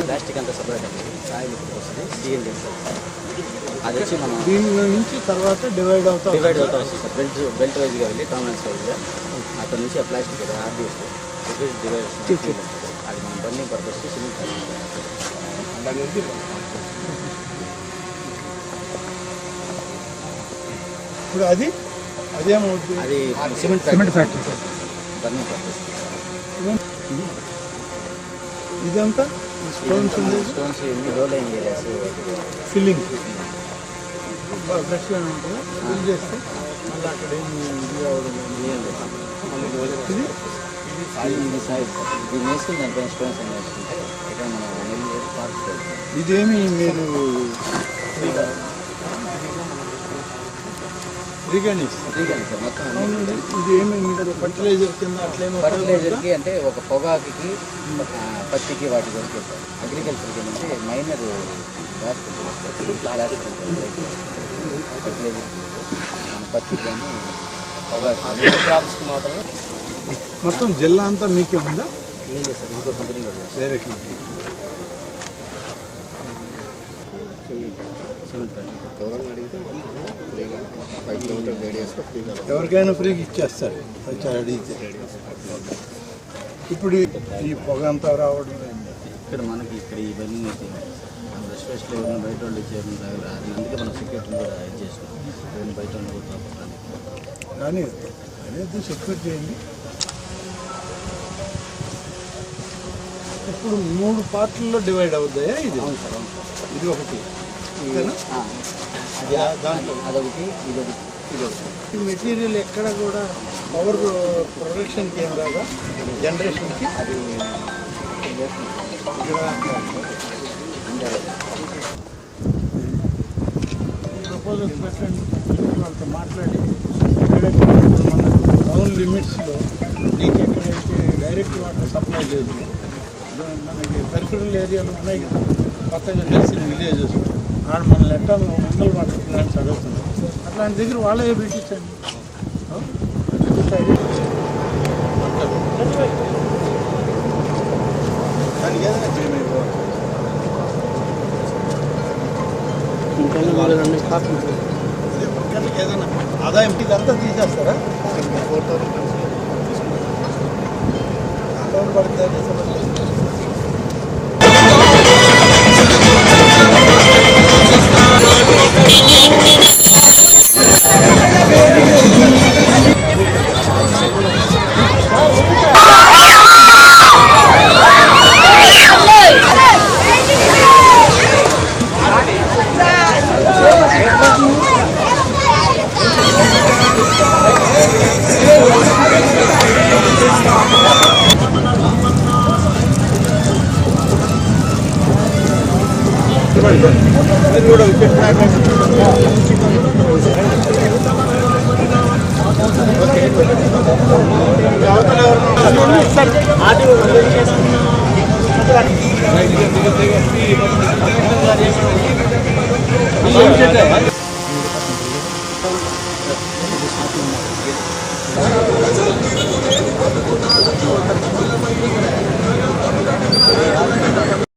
Plastic అంతా separate soil వస్తుంది. CNG అది వచ్చి మనం దీని నుంచి తర్వాత డివైడ్ అవుతా డివైడ్ అవుతా వస్తుంది సార్ బెల్ట్ బెల్ట్ వైజ్గా వెళ్ళి కామన్స్ వైజ్గా అక్కడ నుంచి ఆ ప్లాస్టిక్ ఆర్డీఎస్ డివైడ్ అది మనం బర్నింగ్ పర్పస్ సిమెంట్ ఇప్పుడు అది అదేమవుతుంది అది సిమెంట్ సిమెంట్ ఫ్యాక్టరీ. ఇదంతా? స్టోన్స్ ఉంది స్టోన్స్ ఎన్ని రోలింగ్ ఏరియాస్ ఫిల్లింగ్ ఫ్రెష్గా ఉంటుంది? ఫిల్ చేస్తే? మళ్ళీ అక్కడ ఏమి ఇది అవ్వడం ఇది ఇది? సైజ్ సార్ మొత్తం ఇది ఏమి ఫర్టిలైజర్ కింద అట్లేమో ఫర్టిలైజర్కి అంటే ఒక పొగాకి పత్తికి వాటి దొరికే సార్ అగ్రికల్చర్కి అంటే మైనర్ ఫర్టిలైజర్ మన పత్తికి కానీ పొగాకి క్రాప్స్కి మాత్రమే మొత్తం జిల్లా అంతా మీకే ఉందా? ఇంకో కంపెనీ కూడా ఎవరికైనా ఫ్రీగా ఇచ్చేస్తారు. వచ్చి అడిగితే ఇప్పుడు ఈ పొగ అంతా రావడం? ఇక్కడ మనకి ఇక్కడ ఇవన్నీ రెస్పెక్ట్ ఎవరైనా బయట వాళ్ళు ఇచ్చేయడం రాదు. అందుకే మనం సెక్యూరిటీ కూడా ఇది చేస్తున్నాం. ఎవరైనా బయట వాళ్ళు కూడా. కానీ అనేది సెక్యూర్ చేయండి. ఇప్పుడు మూడు పార్ట్లలో డివైడ్ అవుతాయా ఇది? ఇది ఒకటి. అదొకటి ఇదొకటి ఈ మెటీరియల్ ఎక్కడ కూడా పవర్ ప్రొడక్షన్కి ఏం రాదా? జనరేషన్కి అది ప్రపోజల్స్ పెట్టండి. వాళ్ళతో మాట్లాడి. టౌన్ లిమిట్స్లో నీకు ఎక్కడైతే డైరెక్ట్ వాటర్ సప్లై లేదు. మనకి పెరిఫరల్ ఏరియాలు ఉన్నాయి కదా. కొత్తగా తెలిసిన విలేజెస్ ఆడ మన లెక్క మండల్ వాటర్ ప్లాంట్ అడుగుతున్నాం అట్లాంటి దగ్గర వాళ్ళే పెట్టించండి ఆ? దానికి ఏదైనా చేయమైపోవాలి అదే వర్కర్లకి ఏదైనా ఆదాయం ఇదంతా తీసేస్తారా అకౌంట్ పడితే అదే సమస్య. అది కూడా చెప్పినాక